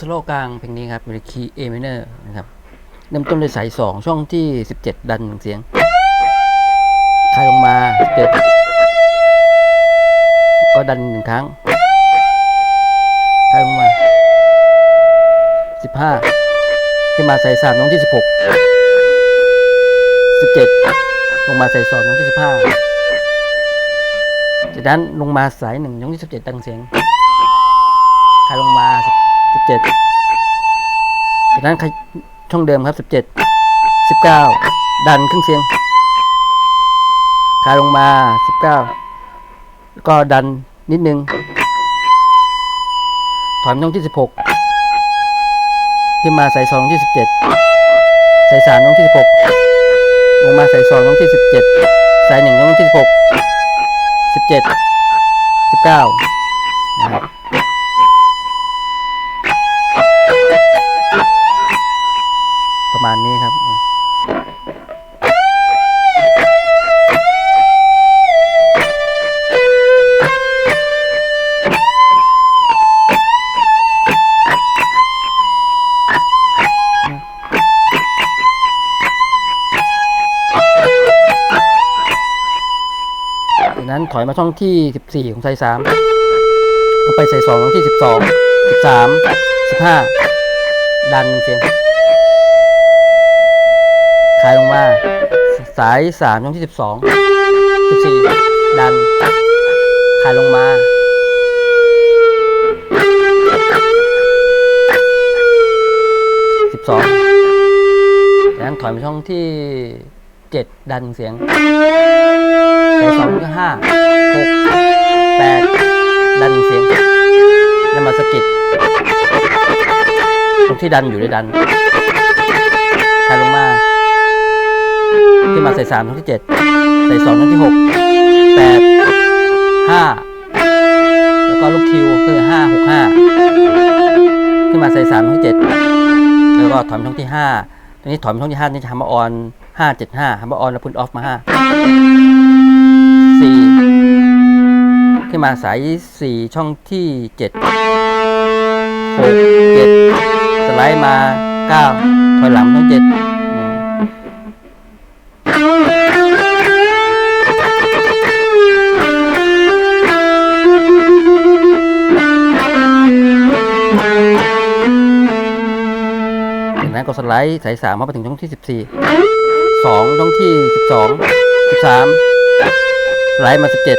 สโลกลางเพลงนี้ครับเป็นคีย์ A minor นะครับเริ่มต้นด้วยสายสองช่องที่ 17 ดันหนึ่งเสียงคลายลงมา 17 ก็ดันหนึ่งครั้งคลายลงมา 15 ขึ้นมาใส่สามน้องที่ 16 17 ลงมาใส่สองน้องที่ 15 จากนั้นลงมาสายหนึ่งน้องที่ 17 ดันเสียงคลายลงมา สิบเจ็ดจากนั้นช่องเดิมครับสิบเจ็ดสิบเก้าดันครึ่งเสียงคายลงมาสิบเก้าก็ดันนิดนึง ถอยช่องที่สิบหกขึ้นมาใส่สองที่สิบเจ็ดใส่สามช่องที่สิบหกลงมาใส่สองช่องที่สิบเจ็ดใส่หนึ่งช่องที่สิบหกสิบเจ็ดสิบเก้านะครับ ประมาณนี้ครับ จากนั้นถอยมาช่องที่ 14 ของไซส์3ลงไปใส่2ช่องที่ 12 13 15 ดันหนึ่งเสียง คลายลงมา สาย3ช่องที่12 14ดัน คลายลงมา12จากนั้นถอยมาช่องที่7ดันเสียงใส่สองก็ห้าหกแปดดันเสียงแล้วมาสกิดตรงที่ดันอยู่ในดันคลายลงมา ใส่สามตรงที่เจ็ดใส่สองตรงที่หกแปดห้าแล้วก็ลูกคิวคือห้าหกห้าขึ้นมาใส่สามตรงที่เจ็ดแล้วก็ถอยมช่องที่ห้าตรงนี้ถอยมช่องที่ห้านี่จะทำมาออนห้าเจ็ดห้าทำมาออนแล้วพุนออฟมาห้าสี่ขึ้นมาสายสี่ช่องที่เจ็ดหกเจ็ดสไลด์มาเก้าถอยหลังช่องเจ็ด กนั้นก็สไลด์สายสามมาถึงช่องที่สิบสี่สองช่องที่สิบสองสิบสามสไลด์มาสิบเจ็ด